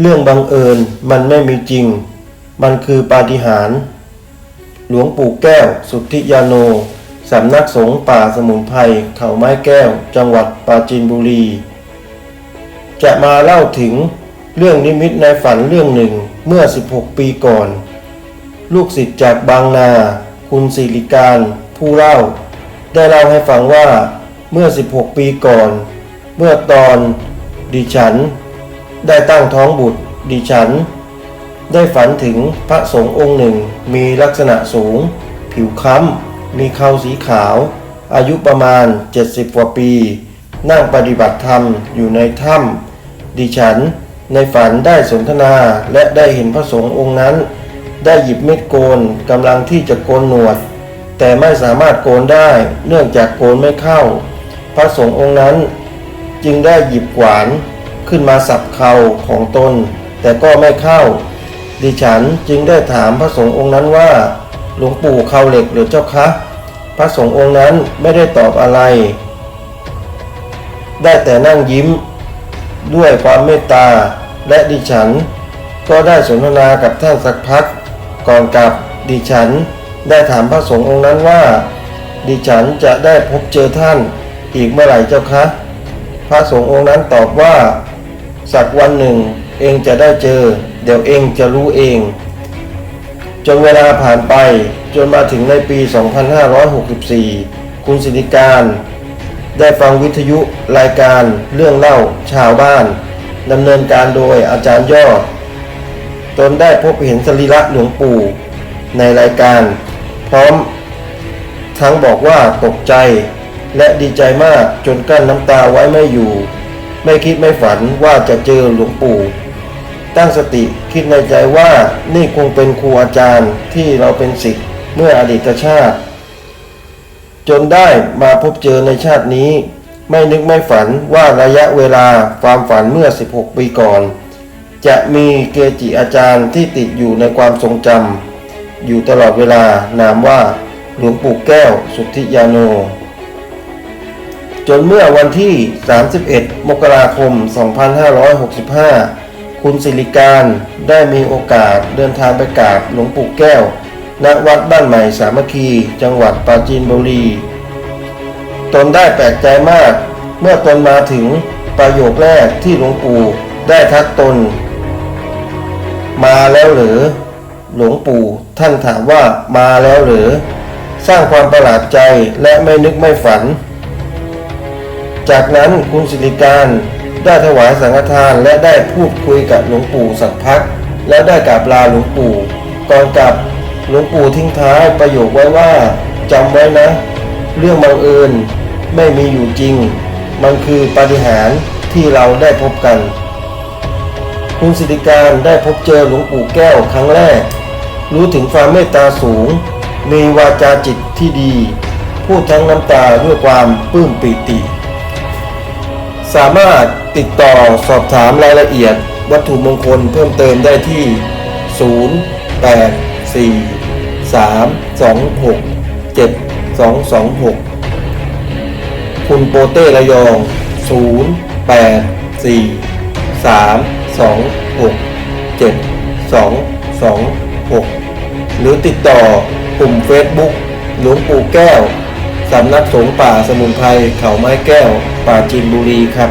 เรื่องบังเอิญมันไม่มีจริง มันคือปาฏิหาริย์หลวงปู่แก้ว สุทธิยาโน สำนักสงฆ์ป่าสมุนไพรเขาไม้แก้ว จังหวัดปราจีนบุรี จะมาเล่าถึงเรื่องนิมิตในฝันเรื่องหนึ่งเมื่อ 16 ปีก่อน ลูกศิษย์จากบางนา คุณศิริการ ผู้เล่า ได้เล่าให้ฟังว่าเมื่อ 16 ปีก่อน เมื่อตอนดิฉัน ได้ตั้งท้องบุตรดิฉัน ได้ฝันถึงพระสงฆ์องค์หนึ่งมีลักษณะสูง ผิวค้ำ มีเขาสีขาว อายุประมาณ 70 กว่าปี นั่งปฏิบัติธรรมอยู่ในถ้ำดิฉันในฝันได้สนทนาและได้เห็นพระสงฆ์องค์นั้น ได้หยิบเม็ดโกนกำลังที่จะโกนหนวด แต่ไม่สามารถโกนได้เนื่องจากโกนไม่เข้า พระสงฆ์องค์นั้น จึงได้หยิบขวาน ขึ้นมาสับเข่าของตน แต่ก็ไม่เข้า ดิฉันจึงได้ถามพระสงฆ์องค์นั้นว่า หลวงปู่เข่าเหล็กหรือเจ้าคะ พระสงฆ์องค์นั้นไม่ได้ตอบอะไร ได้แต่นั่งยิ้ม ด้วยความเมตตา และดิฉัน ก็ได้สนทนากับท่านสักพัก ก่อนกลับดิฉันได้ถามพระสงฆ์องค์นั้นว่า ดิฉันจะได้พบเจอท่านอีกเมื่อไหร่เจ้าคะ พระสงฆ์องค์นั้นตอบว่า สักวันหนึ่ง เองจะได้เจอ เดี๋ยวเองจะรู้เอง จนเวลาผ่านไปจนมาถึงในปี 2564 คุณสิริการ ได้ฟังวิทยุรายการเรื่องเล่าชาวบ้านดำเนินการโดยอาจารย์ยอดตนได้พบเห็นสรีระหลวงปู่ในรายการ พร้อม ทั้งบอกว่าตกใจและดีใจมากจนกั้นน้ำตาไว้ไม่อยู่ ไม่คิดไม่ฝันว่าจะเจอหลวงปู่ ตั้งสติคิดในใจว่านี่คงเป็นครูอาจารย์ที่เราเป็นศิษย์เมื่ออดีตชาติ จนได้มาพบเจอในชาตินี้ ไม่นึกไม่ฝันว่าระยะเวลาความฝันเมื่อ 16 ปีก่อน จะมีเกจิอาจารย์ที่ติดอยู่ในความทรงจำอยู่ตลอดเวลานามว่าหลวงปู่แก้วสุทธิยาโน จนเมื่อวันที่ 31 มกราคม 2565 คุณสิริการได้มีโอกาสเดินทางไปกราบหลวงปู่แก้ว ณ วัดบ้านใหม่สามัคคี จังหวัดปราจีนบุรี ตนได้แปลกใจมาก เมื่อตนมาถึงประโยคแรกที่หลวงปู่ได้ทักตน มาแล้วหรือ หลวงปู่ท่านถามว่ามาแล้วหรือ สร้างความประหลาดใจและไม่นึกไม่ฝัน จากนั้นคุณสิริการได้ถวายสังฆทานและได้พูดคุยกับหลวงปู่สักพัก แล้วได้กราบลาหลวงปู่ก่อนกลับหลวงปู่ทิ้งท้ายประโยคไว้ว่าจำไว้นะ เรื่องบังเอิญไม่มีอยู่จริง มันคือปาฏิหาริย์ที่เราได้พบกัน คุณสิริการได้พบเจอหลวงปู่แก้วครั้งแรก รู้ถึงความเมตตาสูง มีวาจาจิตที่ดี พูดทั้งน้ำตาด้วยความปลื้มปิติ สามารถติดต่อสอบถามรายละเอียดวัตถุมงคลเพิ่มเติมได้ที่ 0 8 4 3 2 6 7 2 2 6 คุณโปเต้ระยอง 0 8 4 3 2 6 7 2 2 6 หรือติดต่อกลุ่ม Facebook หลวงปู่แก้ว สำนักสงฆ์ป่าสมุนไพรเขาไม้แก้ว ป่าจีนบุรีครับ